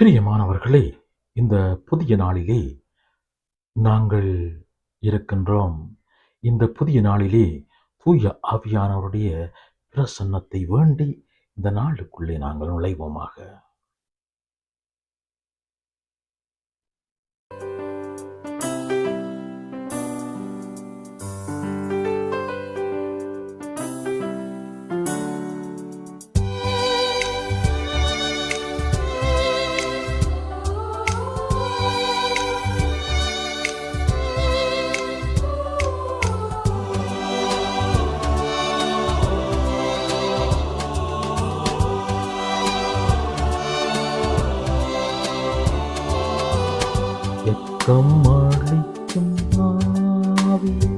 பிரியமானவர்களே இந்த புதிய நாளிலே நாங்கள் இருக்கின்றோம். இந்த புதிய நாளிலே தூய ஆவியானவருடைய பிரசன்னத்தை வேண்டி இந்த நாளுக்குள்ளே நாங்கள் நுழைவோமாக. சமாளிக்கும் அளிக்கும் ஆவியே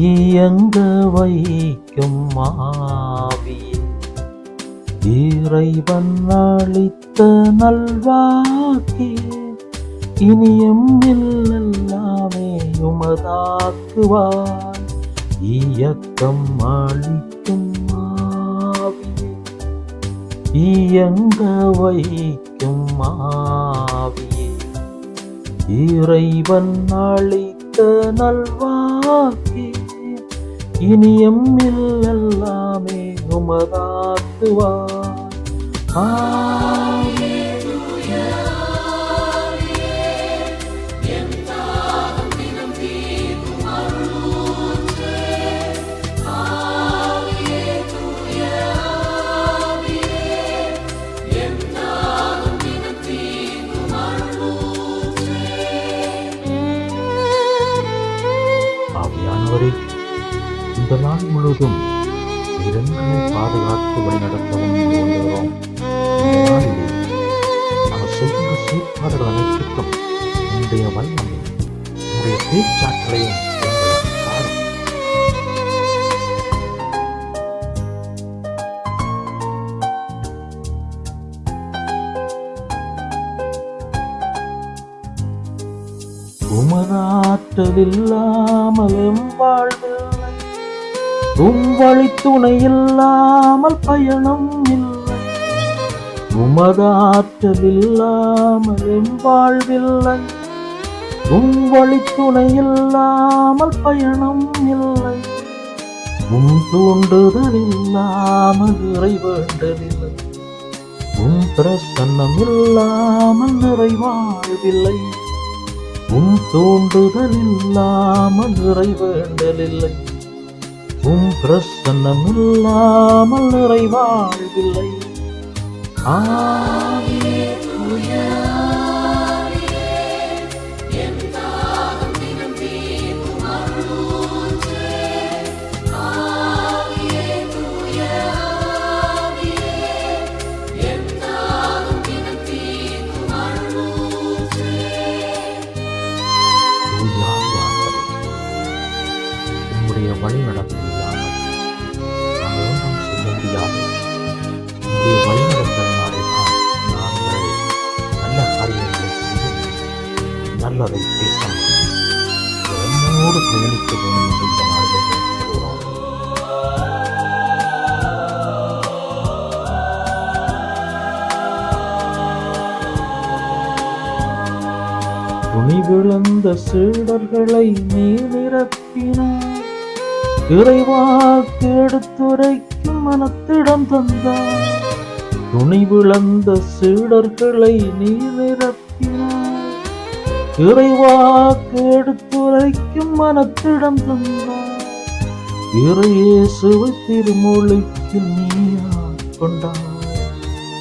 இயங்க வைக்கும் ஆவியே இறைவன் அளித்த நல்வாக்கே இனியும் எல்லாமே உமதாக்குவார் இயக்கம் அளிக்கும் ஆவியே இயங்க வைக்கும் ஆவியே இறைவன் அளித்த நல்வாக்கே இனியம் எல்லாமே உமதாக்குவார். ஆ முழுதும் நாள் பாதுகாத்து வழிநடத்தவும் வேண்டுகிறோம் இந்த செயற்பாடுகள் அனைத்துக்கும் உன்னுடைய வல்லமை உன்னுடைய பேச்சாற்றலையும் உம் வழி துணை இல்லாமல் பயணம் இல்லை. உமதாற்றல் இல்லாமல் என் வாழ்வில்லை. உம் வழி துணை இல்லாமல் பயணம் இல்லை. உம் தூண்டுதல் இல்லாமல் இறைவேண்டதில்லை உம் பிரசன்னம் இல்லாமல் நிறைவாழ்வில்லை உம் தூண்டுதல் இல்லாமல் நிறைவேண்டலில்லை உம் பிரசன்னம் இல்லாமல் நிறைவாழ்வில்லை. ஆவியே நல்லதை பேச என்னோடு பயணிக்க வேண்டும் என்று இந்த நாளிலே கேட்கிறோம் துணிவிழந்த சீடர்களை நீ நிரப்பினார் இறைவாக்கு எடுத்துரைக்கும் மனத்திடம் தந்தார் துணி துணிவிழந்த சீடர்களை நீ நிரப்ப இறைவாக்கு எடுத்துரைக்கும் மனத்திடம் தந்தார். இறையேசுவை திருமொழிக்கு நீயார் கொண்டார்.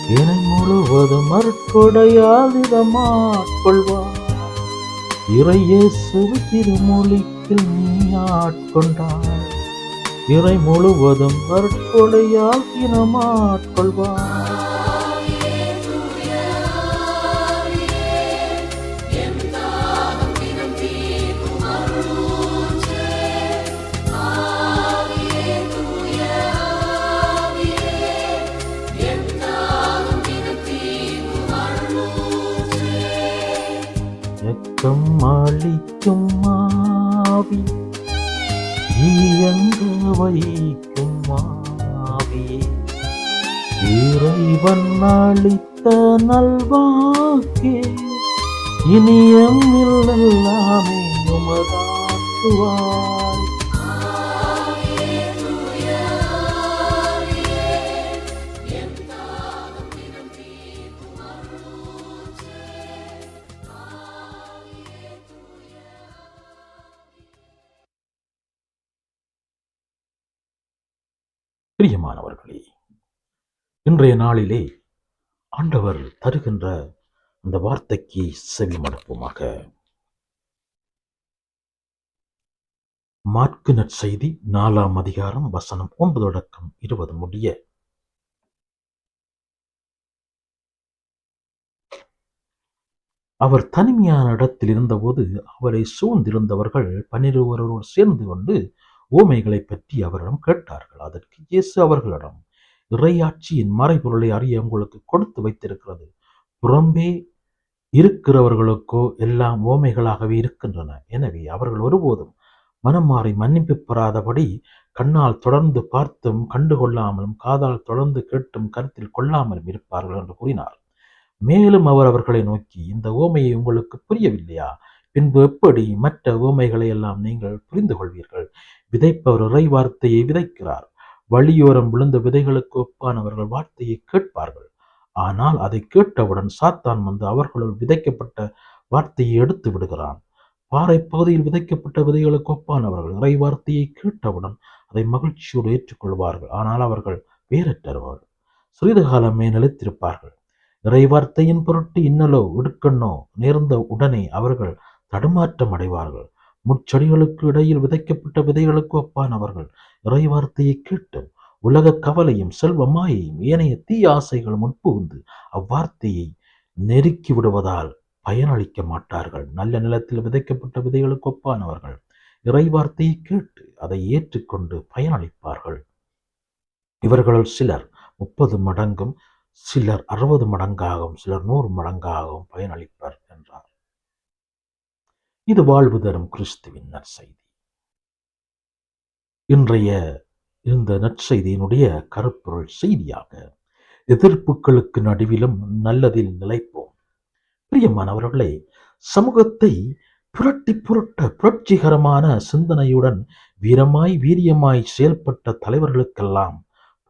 இணை முழுவதும் அற்கொடையால் இதமாட்கொள்வார் இறையேசுவை திருமொழிக்கு நீ ஆட்கொண்டார் இறை முழுவதும் மறுக்கொடையால் இனமாட்கொள்வார் இயங்க இறைவன் அளித்த நல்வாக்கே இனியம் எல்லாமே உமதாக்குவார். பிரியமானவர்களே இன்றைய நாளிலே ஆண்டவர் தருகின்ற அந்த வார்த்தைக்கு செவி மடுப்போமாக மாற்கு நற்செய்தி நாலாம் அதிகாரம் வசனம் ஒன்பது அடக்கம் இருபது முடிய. அவர் தனிமையான இடத்தில் இருந்தபோது அவரை சூழ்ந்திருந்தவர்கள் பன்னிருவரோடு சேர்ந்து கொண்டு உவமைகளை பற்றி அவரிடம் கேட்டார்கள். அதற்கு இயேசு அவர்களிடம் இறையாட்சியின் மறைபொருளை அறிய உங்களுக்கு கொடுத்து வைத்திருக்கிறது. புறம்பே இருக்கிறவர்களுக்கோ எல்லாம் ஓமைகளாகவே இருக்கின்றன. எனவே அவர்கள் ஒருபோதும் மனம் மாறி மன்னிப்பு பெறாதபடி கண்ணால் தொடர்ந்து பார்த்தும் கண்டுகொள்ளாமலும் காதால் தொடர்ந்து கேட்டும் கருத்தில் கொள்ளாமலும் இருப்பார்கள் என்று கூறினார். மேலும் அவர் அவர்களை நோக்கி இந்த ஓமையை உங்களுக்கு புரியவில்லையா? பின்பு எப்படி மற்ற உவமைகளை எல்லாம் நீங்கள் புரிந்து கொள்வீர்கள் விதைப்பவர் இறை வார்த்தையை விதைக்கிறார். வழியோரம் விழுந்த விதைகளுக்கு ஒப்பானவர்கள் வார்த்தையை கேட்பார்கள். ஆனால் அதை கேட்டவுடன் சாத்தான் வந்து அவர்களுள் விதைக்கப்பட்ட வார்த்தையை எடுத்து விடுகிறான். பாறை பகுதியில் விதைக்கப்பட்ட விதைகளுக்கு ஒப்பானவர்கள் இறை வார்த்தையை கேட்டவுடன் அதை மகிழ்ச்சியோடு ஏற்றுக்கொள்வார்கள். ஆனால் அவர்கள் வேறற்றவர்கள். சிறிது காலமே நிலைத்திருப்பார்கள். இறை வார்த்தையின் பொருட்டு இன்னலோ இடுக்கண்ணோ நேர்ந்த உடனே அவர்கள் தடுமாற்றம் அடைவார்கள். முச்செடிகளுக்கு இடையில் விதைக்கப்பட்ட விதைகளுக்கு ஒப்பானவர்கள் இறை வார்த்தையை கேட்டு உலக கவலையும் செல்வமாயையும் ஏனைய தீய ஆசைகளும் உட்புகுந்து அவ்வார்த்தையை நெருக்கி விடுவதால் பயனளிக்க மாட்டார்கள். நல்ல நிலத்தில் விதைக்கப்பட்ட விதைகளுக்கு ஒப்பானவர்கள் இறை வார்த்தையை கேட்டு அதை ஏற்றுக்கொண்டு பயனளிப்பார்கள். இவர்களுள் சிலர் முப்பது மடங்கும் சிலர் அறுபது மடங்காகவும் சிலர் நூறு மடங்காகவும் பயனளிப்பர் என்றார். இது வாழ்வு தரும் கிறிஸ்துவின் நற்செய்தி. இன்றைய இந்த நற்செய்தியினுடைய கருப்பொருள் செய்தியாக எதிர்ப்புகளுக்கு நடுவிலும் நல்லதில் நிலைப்போம். பிரியமானவர்களே சமூகத்தை புரட்டி புரட்ட புரட்சிகரமான சிந்தனையுடன் வீரமாய் வீரியமாய் செயல்பட்ட தலைவர்களுக்கெல்லாம்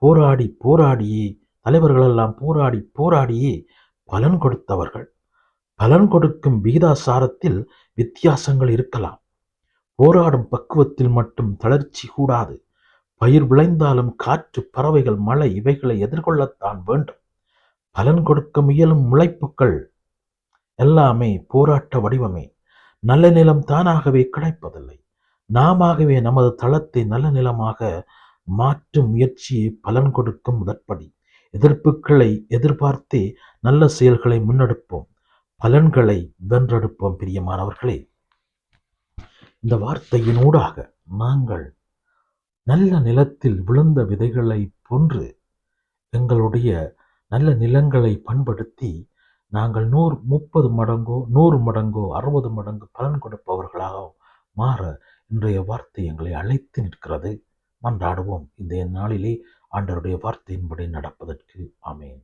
போராடி போராடியே தலைவர்களெல்லாம் போராடி போராடியே பலன் கொடுத்தவர்கள். பலன் கொடுக்கும் விகிதாசாரத்தில் வித்தியாசங்கள் இருக்கலாம். போராடும் பக்குவத்தில் மட்டும் தளர்ச்சி கூடாது. பயிர் விளைந்தாலும் காற்று பறவைகள் மழை இவைகளை எதிர்கொள்ளத்தான் வேண்டும். பலன் கொடுக்க முயலும் முளைப்புகள் எல்லாமே போராட்ட வடிவமே. நல்ல நிலம் தானாகவே கிடைப்பதில்லை. நாமவே நமது தளத்தை நல்ல நிலமாக மாற்றும் முயற்சியை பலன் கொடுக்கும் முதற்படி. எதிர்ப்புகளை எதிர்பார்த்தே நல்ல செயல்களை முன்னெடுப்போம். பலன்களை வென்றெடுப்போம் பிரியமானவர்களே. இந்த வார்த்தையினூடாக நாங்கள் நல்ல நிலத்தில் விழுந்த விதைகளை போன்று எங்களுடைய நல்ல நிலங்களை பண்படுத்தி நாங்கள் நூறு முப்பது மடங்கோ நூறு மடங்கோ அறுபது மடங்கு பலன் கொடுப்பவர்களாக மாற இன்றைய வார்த்தை எங்களை அழைத்து நிற்கிறது. மன்றாடுவோம். இந்த நாளிலே ஆண்டருடைய வார்த்தையின்படி நடப்பதற்கு. ஆமேன்.